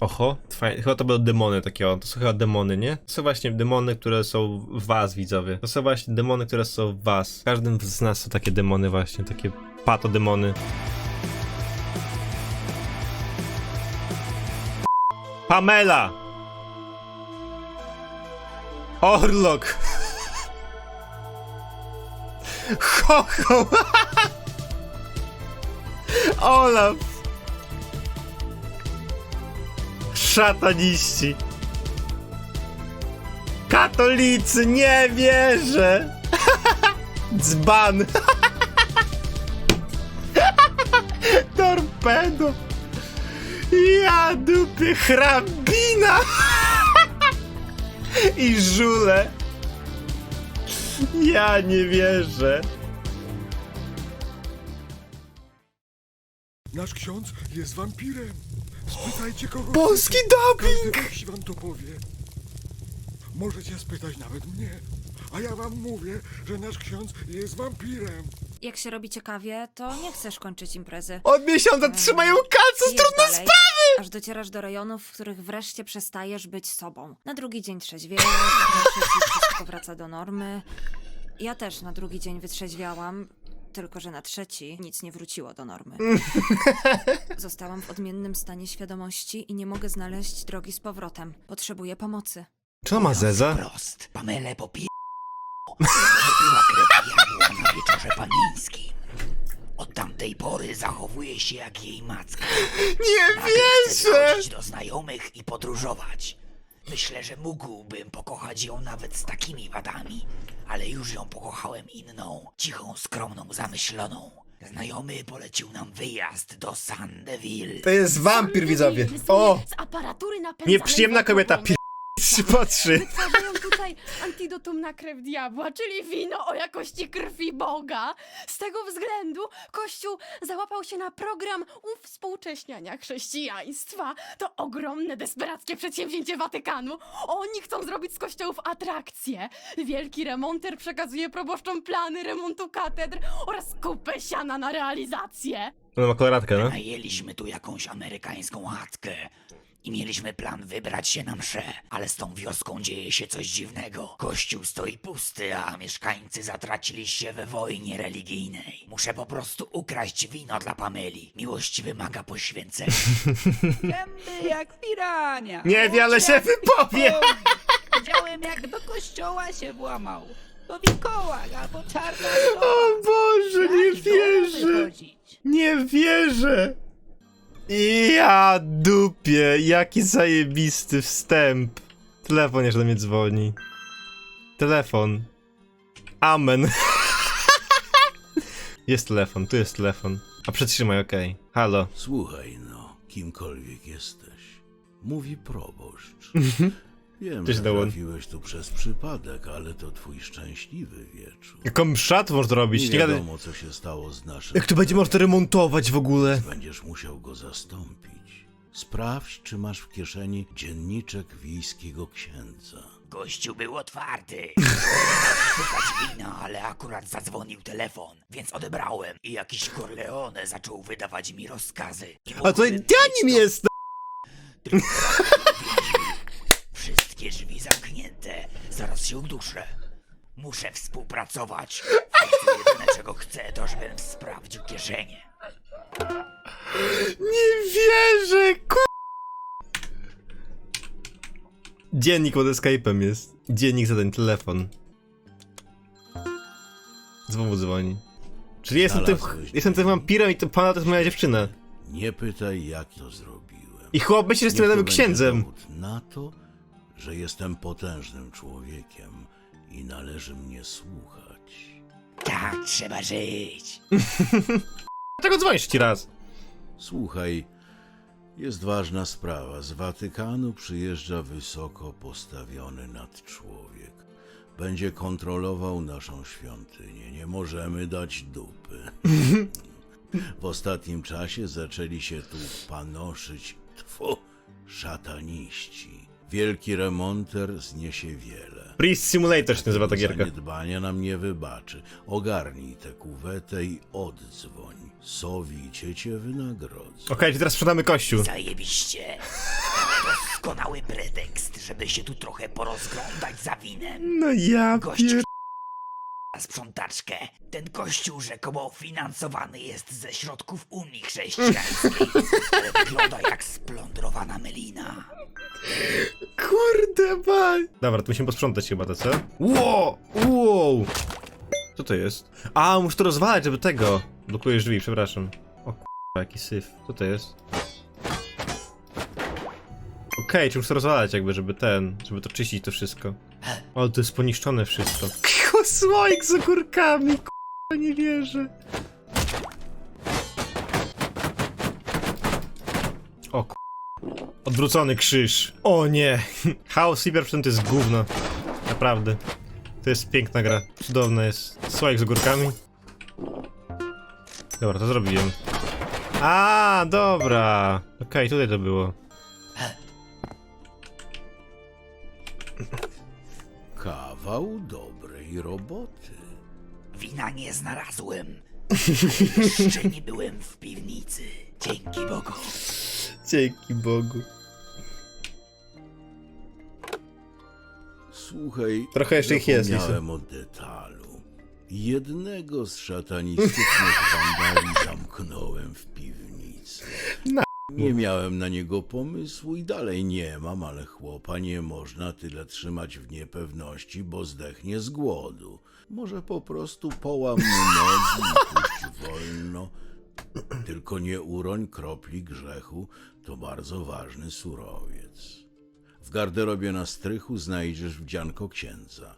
Oho, fajnie. Chyba to będą demony takie, o. To są chyba demony, nie? To są właśnie demony, które są w was, widzowie. To są właśnie demony, które są w was. W każdym z nas są takie demony właśnie, takie patodemony. Pamela! Orlok! Chocho! Olaf! Szataniści! Katolicy, nie wierzę! Dzban! Torpedo! Ja dupie hrabina! I żule! Ja nie wierzę! Nasz ksiądz jest wampirem. Spytajcie kogo. Polski dubbing! Każdy wam to powie. Możecie spytać nawet mnie. A ja wam mówię, że nasz ksiądz jest wampirem. Jak się robi ciekawie, to nie chcesz kończyć imprezy. Od miesiąca trzymają kalce z Pijesz trudne dalej, sprawy! Aż docierasz do rejonów, w których wreszcie przestajesz być sobą. Na drugi dzień trzeźwiejesz, na trzeci wszystko wraca do normy. Ja też na drugi dzień wytrzeźwiałam, tylko że na trzeci nic nie wróciło do normy. Zostałam w odmiennym stanie świadomości i nie mogę znaleźć drogi z powrotem. Potrzebuję pomocy. Czy on ma zeza? Prost. Pamelę popie... Wypiła krew na wieczorze panieńskim. Od tamtej pory zachowuje się jak jej macka. Nie Nagle chce wierzę! chodzić do znajomych i podróżować. Myślę, że mógłbym pokochać ją nawet z takimi wadami, ale już ją pokochałem inną, cichą, skromną, zamyśloną. Znajomy polecił nam wyjazd do Sandeville. To jest wampir, widzowie. O! Z aparatury napędzanej Nieprzyjemna kobieta, wodorem. pi... się patrzy. Wytwarzają tutaj antidotum na krew diabła, czyli wino o jakości krwi Boga. Z tego względu Kościół załapał się na program uwspółcześniania chrześcijaństwa. To ogromne, desperackie przedsięwzięcie Watykanu. Oni chcą zrobić z kościołów atrakcję. Wielki remonter przekazuje proboszczom plany remontu katedr oraz kupę siana na realizację. On ma koloratkę, no? Najęliśmy tu jakąś amerykańską chatkę i mieliśmy plan wybrać się na mszę, ale z tą wioską dzieje się coś dziwnego. Kościół stoi pusty, a mieszkańcy zatracili się we wojnie religijnej. Muszę po prostu ukraść wino dla Pameli. Miłość wymaga poświęcenia. Gęby jak pirania. Nie wie, ale się wypowie. Widziałem jak do kościoła się włamał. To wilkołak albo czarna wdowa. O Boże, nie Tak, wierzę! wychodzić. Nie wierzę! Ja dupie, jaki zajebisty wstęp. Telefon jeszcze do mnie dzwoni. Telefon. Amen. Jest telefon, tu jest telefon. A przytrzymaj, okej. Halo. Słuchaj no, kimkolwiek jesteś. Mówi proboszcz. Wiem, Cześć, że trafiłeś tu przez przypadek, ale to twój szczęśliwy wieczór. Jaką mszat można robić? Nie Nie gadaj. wiadomo, co się stało z naszym... Jak tu będzie można remontować w ogóle? Będziesz musiał go zastąpić. Sprawdź, czy masz w kieszeni dzienniczek wiejskiego księdza. Kościół był otwarty. Szukać wina, ale akurat zadzwonił telefon, więc odebrałem i jakiś Corleone zaczął wydawać mi rozkazy. Nie A to mógłbym Janim mieć jest! Tylko Wszystkie drzwi zamknięte. Zaraz się uduszę. Muszę współpracować. Jedyne czego chcę, to żebym sprawdził kieszenie. Nie wierzę, ku... Dziennik pod Skype'em jest. Dziennik zadań, telefon. Znowu dzwoni. Czyli jestem tym, Znalazłeś jestem tym wampirem i to pana to jest moja dziewczyna. Nie pytaj, jak to zrobiłem. I chłop Niech to jestem będzie księdzem. dowód na to, że jestem potężnym człowiekiem i należy mnie słuchać. Tak trzeba żyć. Dlaczego dzwonisz ci raz? Słuchaj, jest ważna sprawa. Z Watykanu przyjeżdża wysoko postawiony nadczłowiek. Będzie kontrolował naszą świątynię. Nie możemy dać dupy. W ostatnim czasie zaczęli się tu panoszyć, tfu, szataniści. Wielki remonter zniesie wiele. Priest Simulator się nazywa ta gierka. Zaniedbania nam nie wybaczy. Ogarnij tę kuwetę i oddzwoń. Sowicie cię wynagrodzę. Okej, to teraz sprzedamy kościół. Zajebiście. doskonały pretekst, żeby się tu trochę porozglądać za winem. No ja Gość sprzątaczkę. Ten kościół rzekomo finansowany jest ze środków Unii Chrześcijańskiej, ale wygląda jak splądrowana melina. Kurde, baj. Dobra, to musimy posprzątać chyba to, co? Wow! Wow! Co to jest? A, muszę to rozwalać, żeby tego. Blokujesz drzwi, przepraszam. O kurwa, jaki syf. Co to jest? Okej, czy muszę to rozwalać jakby, żeby ten, żeby to czyścić to wszystko. Ale to jest poniszczone wszystko. Słoik z ogórkami, kurwa, nie wierzę. O kurwa. Odwrócony krzyż. O nie! Chaos Cyberprzęt to jest gówno. Naprawdę. To jest piękna gra. Cudowna jest. Słoik z ogórkami. Dobra, to zrobiłem. A, dobra. Okej, tutaj to było. Kawał dobrej roboty. Wina nie znalazłem. Jeszcze nie byłem w piwnicy. Dzięki Bogu. Dzięki Bogu. Słuchaj, Trochę jeszcze ich jest, zapomniałem o detalu. Jednego z szatanistycznych wandali zamknąłem w piwnicy. Nie miałem na niego pomysłu i dalej nie mam, ale chłopa nie można tyle trzymać w niepewności, bo zdechnie z głodu. Może po prostu połam mu nogi i puść wolno. Tylko nie uroń kropli grzechu, to bardzo ważny surowiec. W garderobie na strychu znajdziesz wdzianko księdza.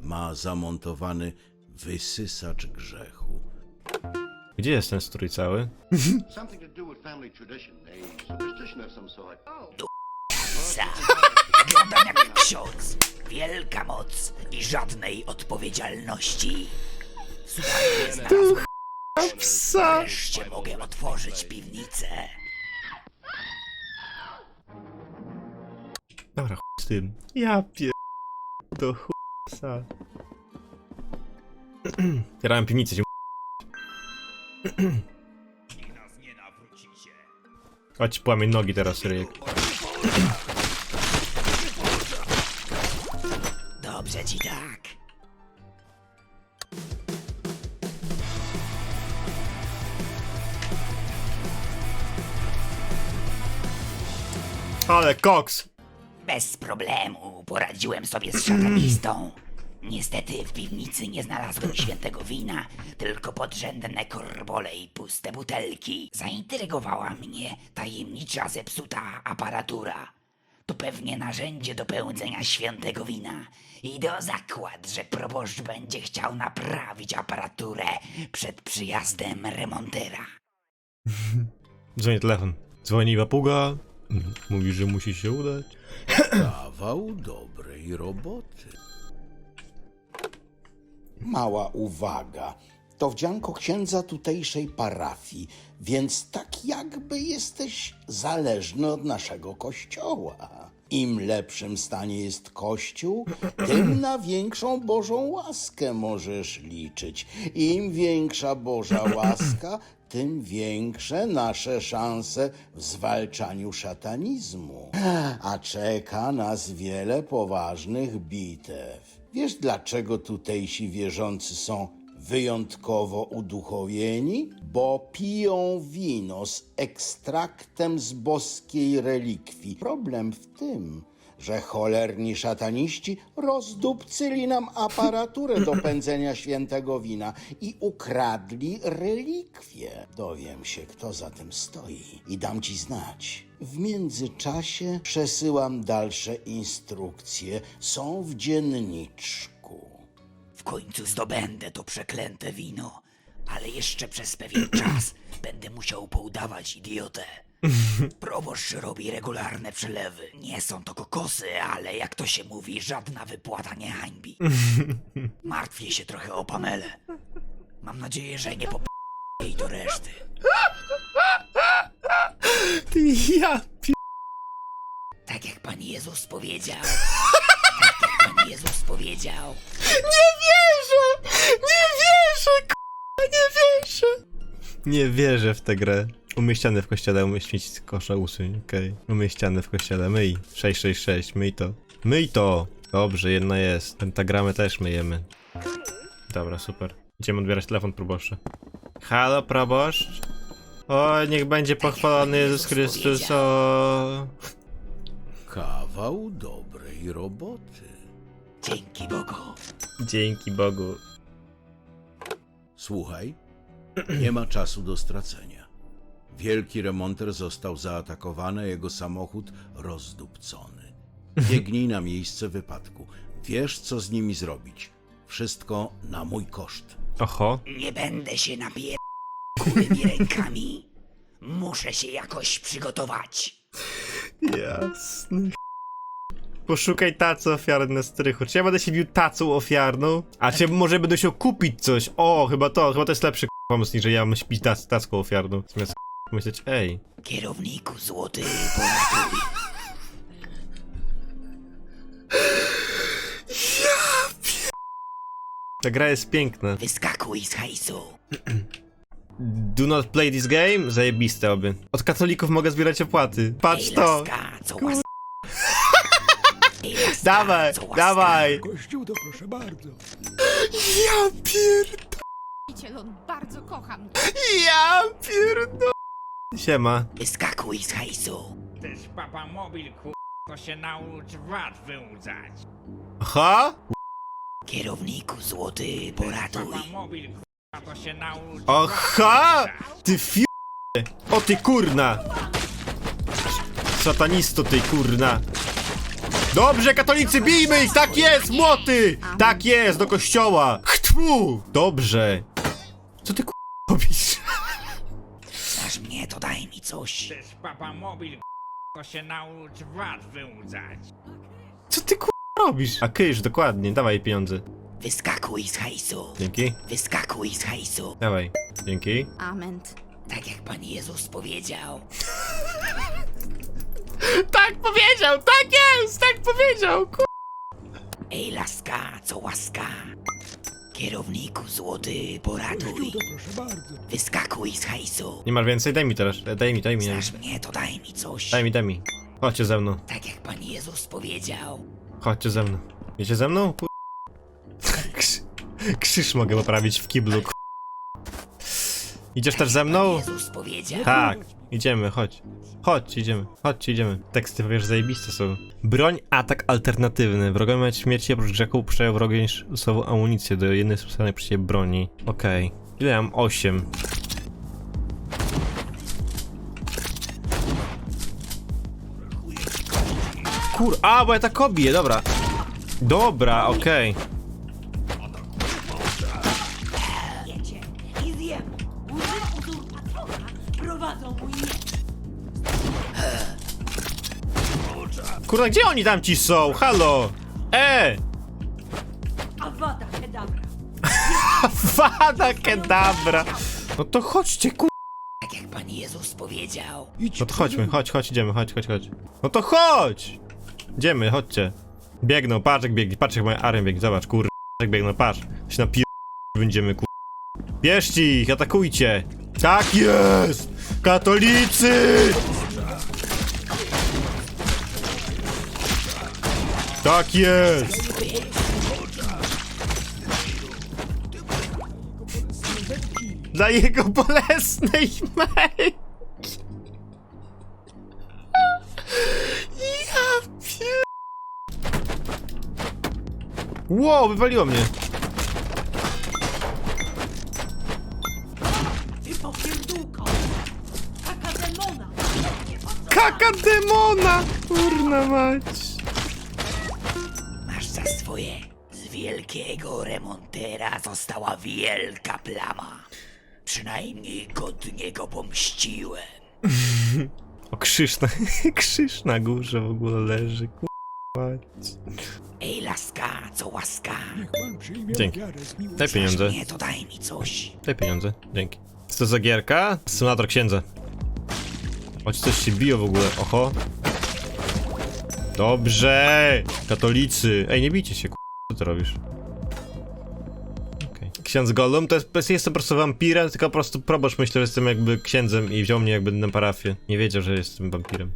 Ma zamontowany wysysacz grzechu. Gdzie jest ten strój cały? Something to do with family tradition, a superstition of some sort. Za. Wyglądam jak ksiądz. Wielka moc i żadnej odpowiedzialności. Słuchaj, nie znalazłem. Psa! Wreszcie mogę otworzyć piwnicę. Dobra, chuj z tym. Ja pier... Do chuja. Kierałem piwnicę, się Chodź, płamię nogi teraz, ryjek. Ale koks! Bez problemu poradziłem sobie z szatanistą. Niestety w piwnicy nie znalazłem świętego wina, tylko podrzędne korbole i puste butelki. Zaintrygowała mnie tajemnicza zepsuta aparatura. To pewnie narzędzie do pełdzenia świętego wina. Idę o zakład, że proboszcz będzie chciał naprawić aparaturę przed przyjazdem remontera. Dzwoni telefon. Dzwoni papuga. Mówi, że musi się udać. Kawał dobrej roboty. Mała uwaga. To wdzianko księdza tutejszej parafii, więc tak jakby jesteś zależny od naszego kościoła. Im lepszym stanie jest kościół, tym na większą Bożą łaskę możesz liczyć. Im większa Boża łaska, tym większe nasze szanse w zwalczaniu szatanizmu. A czeka nas wiele poważnych bitew. Wiesz, dlaczego tutejsi wierzący są wyjątkowo uduchowieni? Bo piją wino z ekstraktem z boskiej relikwii. Problem w tym, że cholerni szataniści rozdupcyli nam aparaturę do pędzenia świętego wina i ukradli relikwie. Dowiem się, kto za tym stoi i dam ci znać. W międzyczasie przesyłam dalsze instrukcje. Są w dzienniczku. W końcu zdobędę to przeklęte wino, ale jeszcze przez pewien czas będę musiał poudawać idiotę. Proboszcz robi regularne przelewy. Nie są to kokosy, ale jak to się mówi, żadna wypłata nie hańbi. Martwię się trochę o Pamelę. Mam nadzieję, że nie pop... jej do reszty. Ty ja pi... Tak jak Pan Jezus powiedział. Tak jak Pan Jezus powiedział. Nie wierzę! Nie wierzę, k***a, nie wierzę! Nie wierzę w tę grę. Umyj ścianę w kościele, umyj śmieci z kosza usuń, okej. Umyj ścianę w kościele, myj. 666, myj to. Myj to! Dobrze, jedna jest. Pentagramę też myjemy. Dobra, super. Idziemy odbierać telefon proboszcza. Halo, proboszcz? O, niech będzie pochwalony Jezus Chrystus, o... Kawał dobrej roboty. Dzięki Bogu. Dzięki Bogu. Słuchaj, nie ma czasu do stracenia. Wielki remonter został zaatakowany, a jego samochód rozdupcony. Biegnij na miejsce wypadku. Wiesz, co z nimi zrobić. Wszystko na mój koszt. Oho. Nie będę się napier... kułymi rękami. Muszę się jakoś przygotować. Jasny. Poszukaj tacy ofiarne na strychu. Czy ja będę się bił tacą ofiarną? A czy może będę się kupić coś? O, chyba to, chyba to jest lepszy pomysł niż że ja mam śpić tac, tacką ofiarną. Zamiast k***a myśleć, ej. Kierowniku złoty, poratuj. Ta gra jest piękna. Wyskakuj z hajsu. Do not play this game? Zajebiste oby. Od katolików mogę zbierać opłaty. Patrz Ej, to. laska, co. Ej, laska, Dawaj, co łaska. dawaj. Kościół to proszę bardzo. Ja pierd... Cielon, bardzo kocham. Ja pierdol... Siema. Wyskakuj z hajsu. Też papa mobil ku... to się naucz VAT wyłudzać. Aha? Kierowniku złoty, Papa poratuj. mobil ku... to się naucz Aha! Ty fi... O ty kurna! Satanisto ty kurna! Dobrze, katolicy, bijmy ich! Tak jest, młoty! Tak jest, do kościoła! Chtwu! Dobrze. Co ty kur... robisz? Mi coś. Też papa mobil ku... to się naucz VAT wyłudzać. Co ty kur... robisz? A kysz, dokładnie, dawaj pieniądze. Wyskakuj z hajsu. Dzięki. Wyskakuj z hajsu. Dawaj. Dzięki. Amen. Tak jak Pan Jezus powiedział. Tak powiedział, tak jest, tak powiedział, kur... Ej, laska, co łaska. Kierowniku złoty, poratuj. Proszę bardzo. Wyskakuj z hajsu. Nie masz więcej? Daj mi teraz. Daj mi, daj mi, daj mi. Znasz mnie, to daj mi coś. Daj mi, daj mi. Chodźcie ze mną. Tak jak Pan Jezus powiedział. Chodźcie ze mną. Wiecie ze mną? Kur... Krz... Krzyż mogę poprawić w kiblu. Kur... Idziesz też ze mną? Jezus powiedział. Tak, idziemy, chodź. Chodź, idziemy, chodź, idziemy. Teksty, powiesz, zajebiste są. Broń, atak alternatywny. Wrogowie mają śmierci oprócz grzechu upuszczają wrogie niż losową amunicję do jednej specjalnej przy siebie broni. Okej. Ile ja mam? 8. Kur... A, bo ja tak obiję, dobra. Dobra, okej. I Kurwa, gdzie oni tam ci są? Halo! E! Awada kedabra. Fada kedabra! No to chodźcie, kur... Tak jak Pan Jezus powiedział. Idź No to chodźmy, chodź, chodź, idziemy, chodź, chodź, chodź. No to chodź! Idziemy, chodźcie. Biegną, patrz jak biegnie, patrz jak moja armia biegnie, zobacz, kur... jak biegną, patrz. Się napier... będziemy, kur... Bierzcie ich, atakujcie! Tak jest! Katolicy! Tak jest! Dla jego bolesnej męki! Ja pier... Wow, wywaliło mnie. Kaka demona! Kurna mać. Swoje. Z wielkiego remontera została wielka plama. Przynajmniej godnie go pomściłem. O, krzyż na, krzyż na górze w ogóle leży, kurwa. Ej, laska, co łaska. Dzięki. Daj pieniądze. Nie, to daj mi coś. Daj pieniądze, dzięki. Co to za gierka? Symulator księdza. Choć coś się biło w ogóle, oho. Dobrze! Katolicy! Ej, nie bijcie się, ku... Co ty robisz? Okej. ksiądz Gollum, to jest, jest jestem po prostu wampirem, tylko po prostu proboszcz myślał, że jestem jakby księdzem i wziął mnie jakby na parafię. Nie wiedział, że jestem wampirem.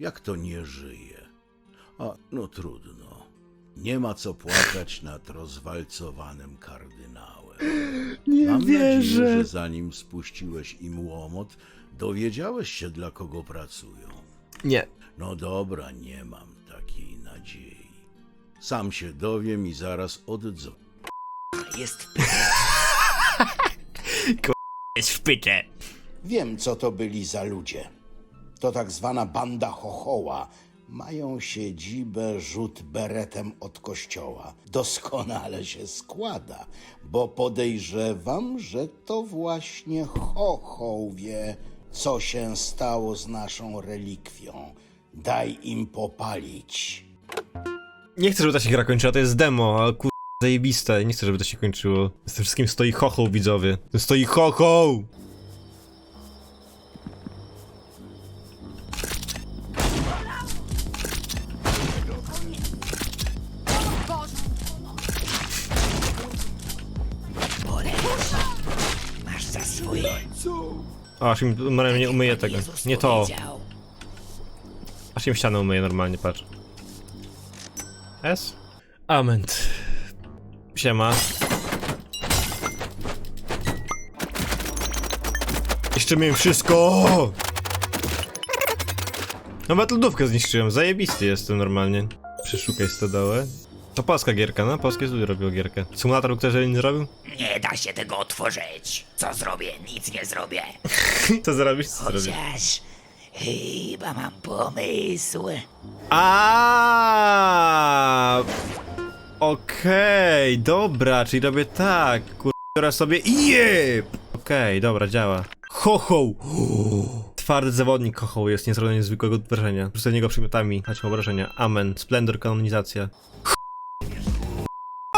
Jak to nie żyje? A, no trudno. Nie ma co płakać nad rozwalcowanym kardynałem. Nie Mam nadzieję, że zanim spuściłeś im łomot, dowiedziałeś się, dla kogo pracują. Nie. No dobra, nie mam takiej nadziei. Sam się dowiem i zaraz oddzwonię. Jest Jest w pycie. Wiem, co to byli za ludzie. To tak zwana banda chochoła. Mają siedzibę rzut beretem od kościoła. Doskonale się składa, bo podejrzewam, że to właśnie chochoł wie, co się stało z naszą relikwią. Daj im popalić. Nie chcę, żeby ta się gra kończyła, to jest demo, ale kur... zajebiste. Nie chcę, żeby to się kończyło. Z tym wszystkim stoi chochoł, widzowie. To stoi chochoł! masz za swoje. Aż im Maria nie umyje tego. Nie to. Aż im ścianę umyje normalnie, patrz. S? Ament. Siema. Jeszcze miałem wszystko! Nawet lodówkę zniszczyłem, zajebisty jestem normalnie. Przeszukaj stodołę. To polska gierka, no? Polskie studio robiło gierkę. Symulator ktoś nie zrobił? Nie da się tego otworzyć. Co zrobię? Nic nie zrobię. Co zrobisz? Co zrobisz? Chociaż chyba mam pomysł. A. Okej, dobra, czyli robię tak. Kur... Biorę sobie jeb! Okej, dobra, działa. Ho, ho! Twardy zawodnik Hoho jest nie zrobiony niezwykłego wrażenia. Rzucę niego przymiotami, mu obrażenia. Amen. Splendor kanonizacja.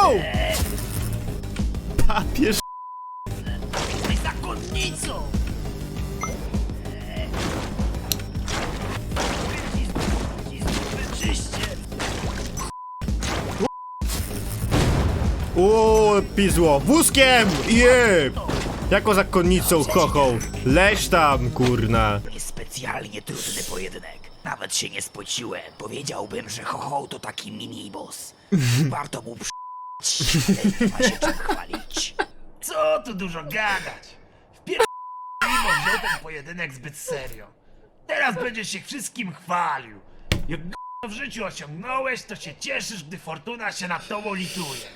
O! Papież Zakonnicą! O, pizło! Wózkiem! Jeb! Jako zakonnicą, hoho! Leż tam, kurna! jest specjalnie trudny pojedynek. Nawet się nie spociłem. Powiedziałbym, że Hoho to taki mini-boss. Warto mu przy... Nie ma się czym chwalić. Co tu dużo gadać? Wpierdolimo wziął ten pojedynek zbyt serio. Teraz będziesz się wszystkim chwalił. Jak g***o w życiu osiągnąłeś, to się cieszysz, gdy fortuna się nad tobą lituje.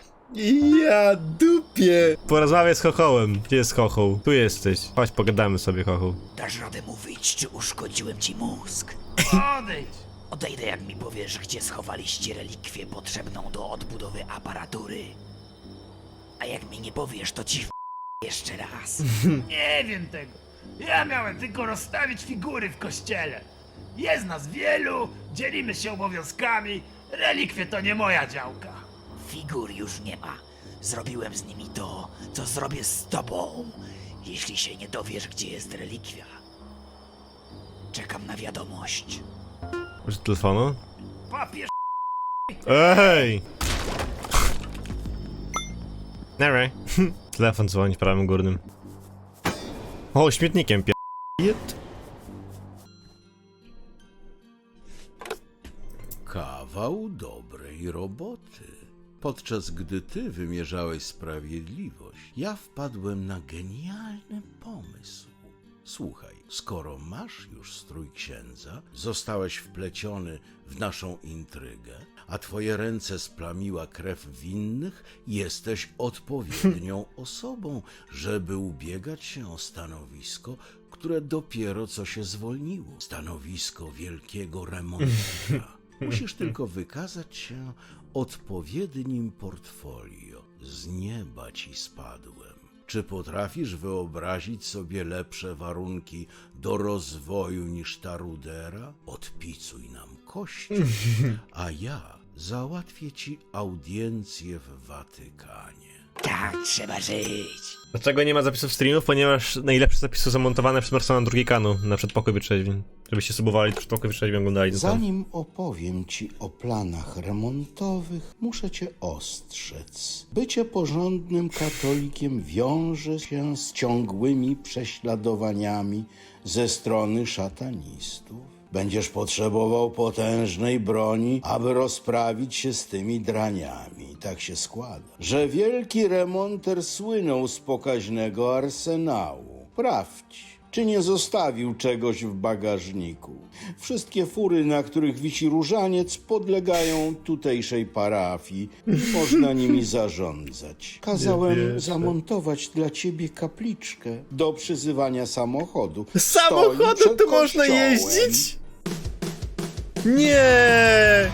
Ja dupie! Porozmawiaj z Hochołem. Gdzie jest Hochoł? Tu jesteś. Chodź, pogadamy sobie, Hochoł. Dasz radę mówić, czy uszkodziłem ci mózg? Odejdź! Odejdę, jak mi powiesz, gdzie schowaliście relikwię potrzebną do odbudowy aparatury. A jak mi nie powiesz, to ci w... jeszcze raz. Nie wiem tego. Ja miałem tylko rozstawić figury w kościele. Jest nas wielu, dzielimy się obowiązkami. Relikwie to nie moja działka. Figur już nie ma. Zrobiłem z nimi to, co zrobię z tobą, jeśli się nie dowiesz, gdzie jest relikwia. Czekam na wiadomość. Użyć telefonu? Papież Ej! Nary. Telefon dzwoni w prawym górnym. O, śmietnikiem pie... Kawał dobrej roboty. Podczas gdy ty wymierzałeś sprawiedliwość, ja wpadłem na genialny pomysł. Słuchaj, skoro masz już strój księdza, zostałeś wpleciony w naszą intrygę, a twoje ręce splamiła krew winnych, jesteś odpowiednią osobą, żeby ubiegać się o stanowisko, które dopiero co się zwolniło. Stanowisko wielkiego remontera. Musisz tylko wykazać się odpowiednim portfolio. Z nieba ci spadłem. Czy potrafisz wyobrazić sobie lepsze warunki do rozwoju niż ta rudera? Odpicuj nam kościół, a ja załatwię ci audiencję w Watykanie. Tak trzeba żyć. Dlaczego nie ma zapisów streamów? Ponieważ najlepsze zapisy są zamontowane przez Marsona drugi kanu na przedpokój wytrzeźwień. Żebyście subowali przedpokój wytrzeźwień, oglądali to tam. Zanim opowiem ci o planach remontowych, muszę cię ostrzec. Bycie porządnym katolikiem wiąże się z ciągłymi prześladowaniami ze strony szatanistów. Będziesz potrzebował potężnej broni, aby rozprawić się z tymi draniami. Tak się składa, że wielki remonter słynął z pokaźnego arsenału. Sprawdź, czy nie zostawił czegoś w bagażniku. Wszystkie fury, na których wisi różaniec, podlegają tutejszej parafii. Można nimi zarządzać. Kazałem zamontować dla ciebie kapliczkę do przyzywania samochodu. Samochodem tu można jeździć? Nie!